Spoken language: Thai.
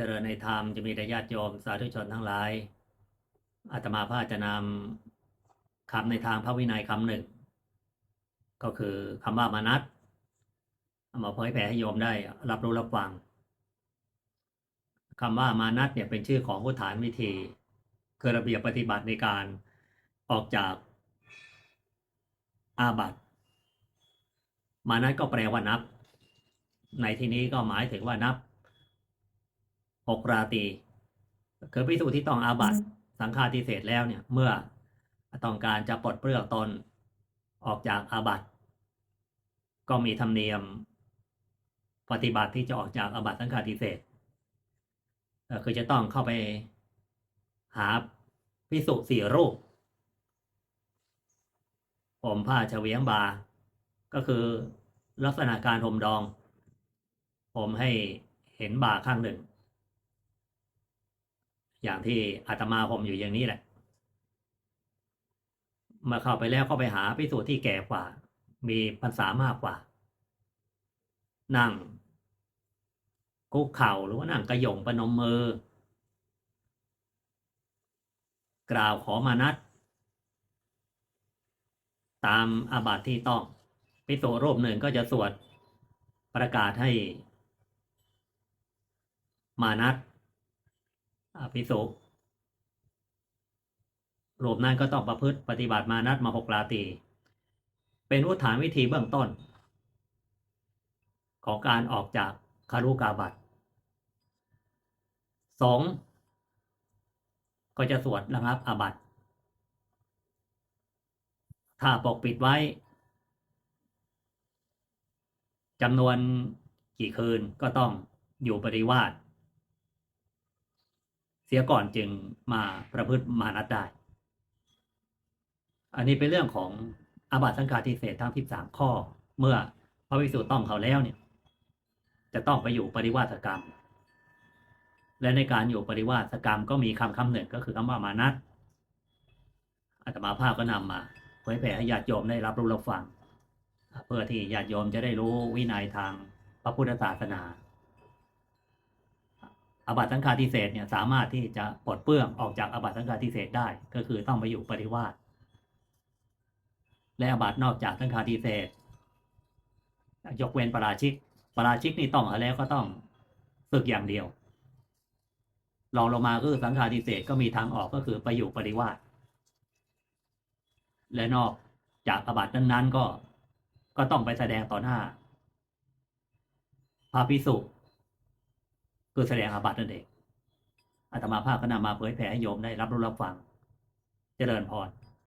เจริญในธรรมจะมีแต่ญาติโยมสาธุชนทั้งหลายอาตมาภาพจะนำคำในทางพระวินัยคำหนึ่ง ก็คือคำว่ามานัตเอามาเผยแผ่ให้โยมได้รับรู้รับฟังคำว่ามานัตเนี่ยเป็นชื่อของพุทธานวิธีคือระเบียบปฏิบัติในการออกจากอาบัติมานัตก็แปลว่านับ ในที่นี้ก็หมายถึงว่านับ หกราตรีคือพิสูจน์ที่ต้องอาบัติสังฆาทิเศษแล้วเนี่ย เมื่อต้องการจะปลดเปลื้องตนออกจากอาบัติก็มีธรรมเนียมปฏิบัติที่จะออกจากอาบัติสังฆาทิเศษเอ่อคือจะต้องเข้าไปหาพิสุสี่รูปผมผ้าเฉวียงบา ก็คือลักษณะการห่มดอง ผมให้เห็นบาข้างหนึ่ง อย่างที่อาตมาผมอยู่อย่างนี้แหละเมื่อเข้าไปแล้วก็ไปหาพิสูจน์ที่แก่กว่า มีพรรษามากกว่า นั่งคุกเข่าหรือว่านั่งกระหย่งประนมมือ กล่าวขอมานัด ตามอาบัติที่ต้องพิสูจรูปหนึ่งก็จะสวดประกาศให้ มานัด อ่าพิสุรูปนั้นก็ต้องประพฤติปฏิบัติมานัดมาหกราตี เป็นอุทานวิธีเบื้องต้น ของการออกจากคารุกาบัตสองก็จะสวดระงับอาบัตถ้าปกปิดไว้จำนวนกี่คืนก็ต้องอยู่ปริวาส เสียก่อนจึงมาประพฤติมานัดได้ อันนี้เป็นเรื่องของอาบัติสังฆาทิเศษทั้ง 13 ข้อ เมื่อพระวิสุทธ์ต้องเขาแล้วเนี่ย จะต้องไปอยู่ปริวาสกรรม และในการอยู่ปริวาสกรรมก็มีคำคำหนึ่งก็คือคำว่ามานัดอาตมาภาพก็นำมาเผยแผ่ให้ญาติโยมได้รับรู้รับฟัง เพื่อที่ญาติโยมจะได้รู้วินัยทางพระพุทธศาสนา อาบัติสังฆาทิเศษเนี่ยสามารถที่จะปลดเปลื้องออกจากอาบัติสังฆาทิเศษได้ ก็คือต้องไปอยู่ปริวาสและอาบัตินอกจากสังฆาทิเศษยกเว้นปราชิก ปราชิกนี่ต้องอาแล้วก็ต้องฝึกอย่างเดียวรองลงมาก็คือสังฆาทิเศษก็มีทางออกก็คือไปอยู่ปริวาสและนอกจากอาบัตินั้นๆก็ก็ต้องไปแสดงต่อหน้าพระพิสุ คือแสดงอาบัตินั่นเองอาตมาภาพก็นำมาเผยแผ่ให้โยมได้รับรู้รับฟัง เจริญพร